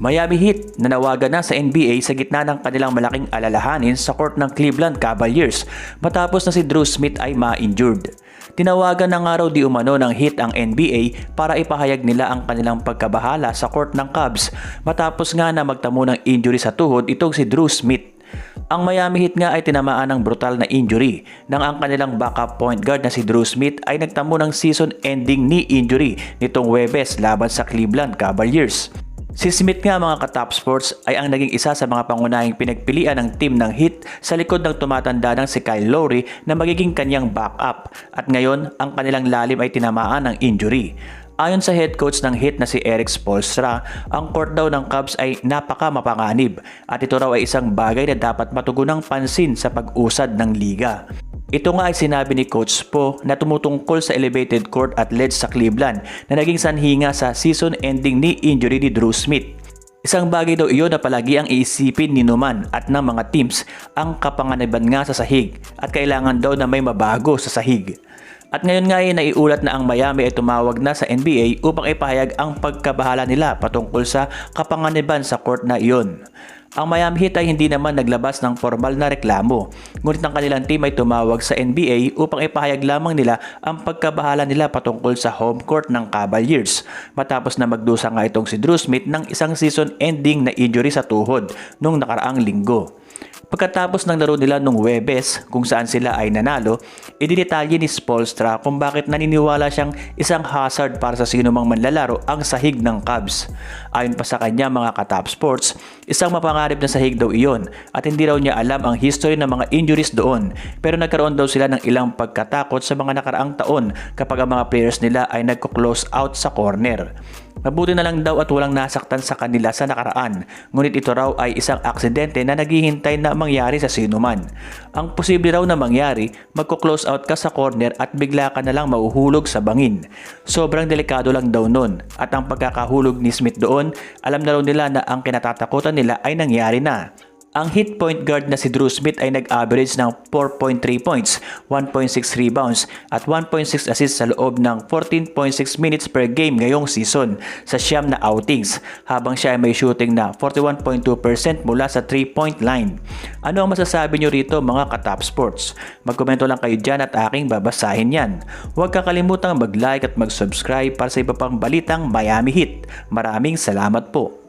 Miami Heat nanawagan na sa NBA sa gitna ng kanilang malaking alalahanin sa court ng Cleveland Cavaliers matapos na si Drew Smith ay ma-injured. Tinawagan ng araw di umano ng Heat ang NBA para ipahayag nila ang kanilang pagkabahala sa court ng Cavs matapos nga na magtamo ng injury sa tuhod itong si Drew Smith. Ang Miami Heat nga ay tinamaan ng brutal na injury nang ang kanilang backup point guard na si Drew Smith ay nagtamo ng season-ending knee injury nitong Webes laban sa Cleveland Cavaliers. Si Smith nga mga ka-top sports ay ang naging isa sa mga pangunahing pinagpilian ng team ng Heat sa likod ng tumatanda ng si Kyle Lowry na magiging kanyang backup at ngayon ang kanilang lalim ay tinamaan ng injury. Ayon sa head coach ng Heat na si Eric Spoelstra, ang court daw ng Cubs ay napaka mapanganib at ito raw ay isang bagay na dapat matugunang pansin sa pag-usad ng liga. Ito nga ay sinabi ni Coach Po na tumutungkol sa elevated court at ledge sa Cleveland na naging sanhi nga sa season-ending knee injury ni Drew Smith. Isang bagay daw iyon na palagi ang iisipin ni Numan at ng mga teams ang kapanganiban nga sa sahig at kailangan daw na may mabago sa sahig. At ngayon nga ay naiulat na ang Miami ay tumawag na sa NBA upang ipahayag ang pagkabahala nila patungkol sa kapanganiban sa court na iyon. Ang Miami Heat ay hindi naman naglabas ng formal na reklamo, ngunit ang kanilang team ay tumawag sa NBA upang ipahayag lamang nila ang pagkabahala nila patungkol sa home court ng Cavaliers matapos na magdusa nga itong si Drew Smith ng isang season-ending na injury sa tuhod nung nakaraang linggo. Pagkatapos ng laro nila nung Webes kung saan sila ay nanalo, idinetalye ni Spolstra kung bakit naniniwala siyang isang hazard para sa sinumang manlalaro ang sahig ng Cubs. Ayon pa sa kanya mga katop sports, isang mapangarib na sahig daw iyon at hindi raw niya alam ang history ng mga injuries doon pero nagkaroon daw sila ng ilang pagkatakot sa mga nakaraang taon kapag ang mga players nila ay nagko-close out sa corner. Mabuti na lang daw at walang nasaktan sa kanila sa nakaraan, ngunit ito raw ay isang aksidente na naghihintay na mangyari sa sinuman. Ang posible raw na mangyari, magko-close out ka sa corner at bigla ka na lang mahuhulog sa bangin. Sobrang delikado lang daw nun at ang pagkakahulog ni Smith doon, alam na raw nila na ang kinatatakutan nila ay nangyari na. Ang hit point guard na si Drew Smith ay nag-average ng 4.3 points, 1.6 rebounds at 1.6 assists sa loob ng 14.6 minutes per game ngayong season sa siyam na outings habang siya ay may shooting na 41.2% mula sa 3-point line. Ano ang masasabi nyo rito mga katop sports? Magkomento lang kayo dyan at aking babasahin yan. Huwag kakalimutang mag-like at mag-subscribe para sa iba pang balitang Miami Heat. Maraming salamat po.